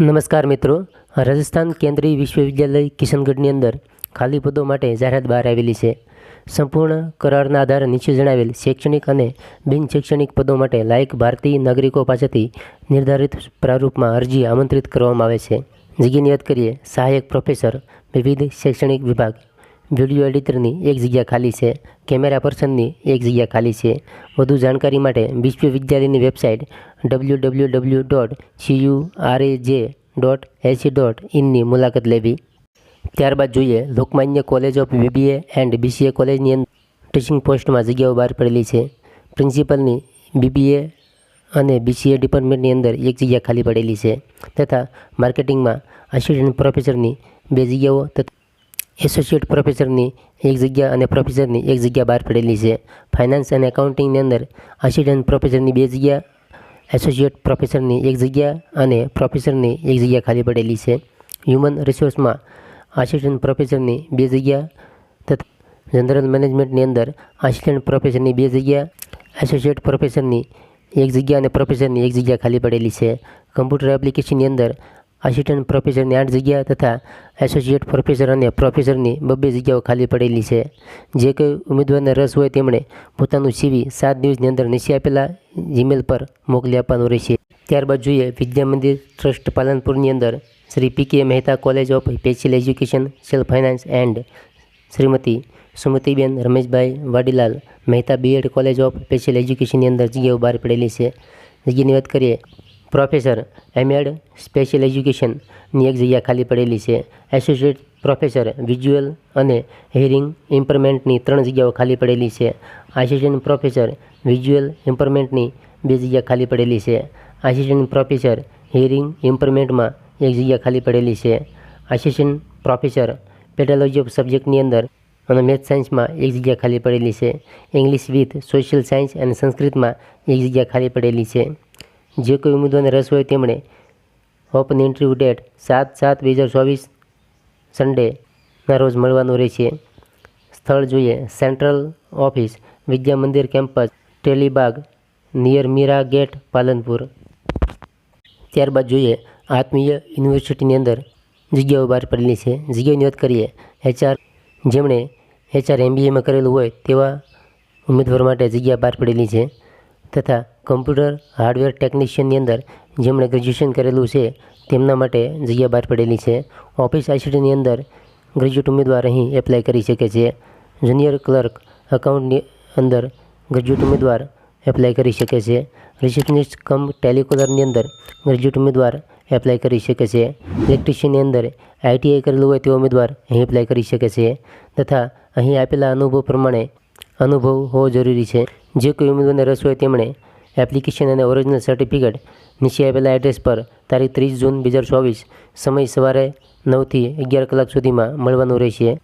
નમસ્કાર મિત્રો. રાજસ્થાન કેન્દ્રીય વિશ્વવિદ્યાલય કિશનગઢની અંદર ખાલી પદો માટે જાહેરાત બહાર આવેલી છે. સંપૂર્ણ કરારના આધારે નીચે જણાવેલ શૈક્ષણિક અને બિન શૈક્ષણિક પદો માટે લાયક ભારતીય નાગરિકો પાસેથી નિર્ધારિત પ્રારૂપમાં અરજી આમંત્રિત કરવામાં આવે છે. જગ્યાની વાત કરીએ, સહાયક પ્રોફેસર, વિવિધ શૈક્ષણિક વિભાગ વીડિયો એડિટરની એક જગ્યા ખાલી છે, કેમેરા પર્સનની એક જગ્યા ખાલી છે. વધુ જાણકારી માટે વિશ્વવિદ્યાલયની website W W W dot CU J dot AC dot ઇનની મુલાકાત લેવી. ત્યારબાદ જોઈએ Lokmanya college of BBA and BCA કોલેજની અંદર ટીચિંગ પોસ્ટમાં જગ્યાઓ બહાર પડેલી છે. પ્રિન્સિપલની બીબીએ અને બીસીએ ડિપાર્ટમેન્ટની અંદર એક જગ્યા ખાલી પડેલી છે તથા માર્કેટિંગમાં આસિસ્ટન્ટ પ્રોફેસરની બે જગ્યાઓ તથા એસોસિએટ પ્રોફેસરની એક જગ્યા અને પ્રોફેસરની એક જગ્યા બહાર પડેલી છે. ફાઇનાન્સ અને એકાઉન્ટિંગની અંદર આસિસ્ટન્ટ પ્રોફેસરની બે જગ્યા એસોસિએટ પ્રોફેસરની એક જગ્યા અને પ્રોફેસરની એક જગ્યા ખાલી પડેલી છે. હ્યુમન રિસોર્સમાં આસિસ્ટન્ટ પ્રોફેસરની બે જગ્યા તથા જનરલ મેનેજમેન્ટની અંદર આસિસ્ટન્ટ પ્રોફેસરની બે જગ્યા એસોસિએટ પ્રોફેસરની એક જગ્યા અને પ્રોફેસરની એક જગ્યા ખાલી પડેલી છે. કમ્પ્યુટર એપ્લિકેશનની અંદર આસિસ્ટન્ટ પ્રોફેસરની આઠ જગ્યા તથા એસોસિએટ પ્રોફેસર અને પ્રોફેસરની બબ્બે જગ્યાઓ ખાલી પડેલી છે. જે કોઈ ઉમેદવારને રસ હોય તેમણે પોતાનું સીવી સાત દિવસની અંદર નીચે આપેલા જીમેલ પર મોકલી આપવાનું રહેશે. ત્યારબાદ જોઈએ વિદ્યા મંદિર ટ્રસ્ટ પાલનપુરની અંદર Shri P K Mehta college of special education, self finance and Shrimati Sumatiben Rameshbhai Vadilal Mehta BEd college of special એજ્યુકેશનની અંદર જગ્યાઓ બહાર પડેલી છે. જગ્યાની વાત કરીએ પ્રોફેસર એમએડ સ્પેશિયલ એજ્યુકેશનની એક જગ્યા ખાલી પડેલી છે. એસોસિએટ પ્રોફેસર, વિઝ્યુઅલ અને હિયરિંગ ઇમ્પરમેન્ટની ત્રણ જગ્યાઓ ખાલી પડેલી છે. આસિસ્ટન્ટ પ્રોફેસર, વિઝ્યુઅલ ઇમ્પરમેન્ટની બે જગ્યા ખાલી પડેલી છે. આસિસ્ટન્ટ પ્રોફેસર હિયરિંગ ઇમ્પરમેન્ટમાં એક જગ્યા ખાલી પડેલી છે. આસિસ્ટન્ટ પ્રોફેસર પેડોલોજી ઓફ સબ્જેક્ટની અંદર અને મેથ સાયન્સમાં એક જગ્યા ખાલી પડેલી છે. ઇંગ્લિશ વિથ સોશિયલ સાયન્સ અને સંસ્કૃતમાં એક જગ્યા ખાલી પડેલી છે. જે કોઈ ઉમેદવારને રસ હોય તેમણે ઓપન ઇન્ટરવ્યૂ ડેટ સાત સાત બે હજાર ચોવીસ સન્ડેના રોજ મળવાનું રહેશે. સ્થળ જોઈએ central office Vidya Mandir campus Telibagh near Meera gate Palanpur. ત્યારબાદ જોઈએ આત્મીય યુનિવર્સિટીની અંદર જગ્યાઓ બહાર પડેલી છે. જગ્યાઓની વાત કરીએ, એચઆર જેમણે એચઆર એમબીએમાં કરેલું હોય તેવા ઉમેદવાર માટે જગ્યા બહાર પડેલી છે. તથા કમ્પ્યુટર હાર્ડવેર ટેકનિશિયનની અંદર જેમણે ગ્રેજ્યુએશન કરેલું છે, તેમના માટે જગ્યા બહાર પડેલી છે. ઓફિસ આઈસીટીની અંદર ગ્રેજ્યુએટ ઉમેદવાર અહીં એપ્લાય કરી શકે છે. જુનિયર ક્લર્ક અકાઉન્ટની અંદર ગ્રેજ્યુએટ ઉમેદવાર એપ્લાય કરી શકે છે. રિસેપ્શનિસ્ટ કમ ટેલિકોલરની અંદર ગ્રેજ્યુએટ ઉમેદવાર એપ્લાય કરી શકે છે. ઇલેક્ટ્રિશિયનની અંદર આઈટીઆઈ કરેલું હોય તે ઉમેદવાર અહીં એપ્લાય કરી શકે છે. તથા અહીં આપેલા અનુભવ પ્રમાણે અનુભવ હોવો જરૂરી છે. જે કોઈ ઉમેદવારને રસ હોય તેમણે એપ્લિકેશન અને ઓરિજિનલ સર્ટિફિકેટ નીચે આપેલા એડ્રેસ પર તારીખ ત્રીસ જૂન બે હજાર ચોવીસ સમય સવારે નવથી અગિયાર કલાક સુધીમાં મળવાનું રહેશે.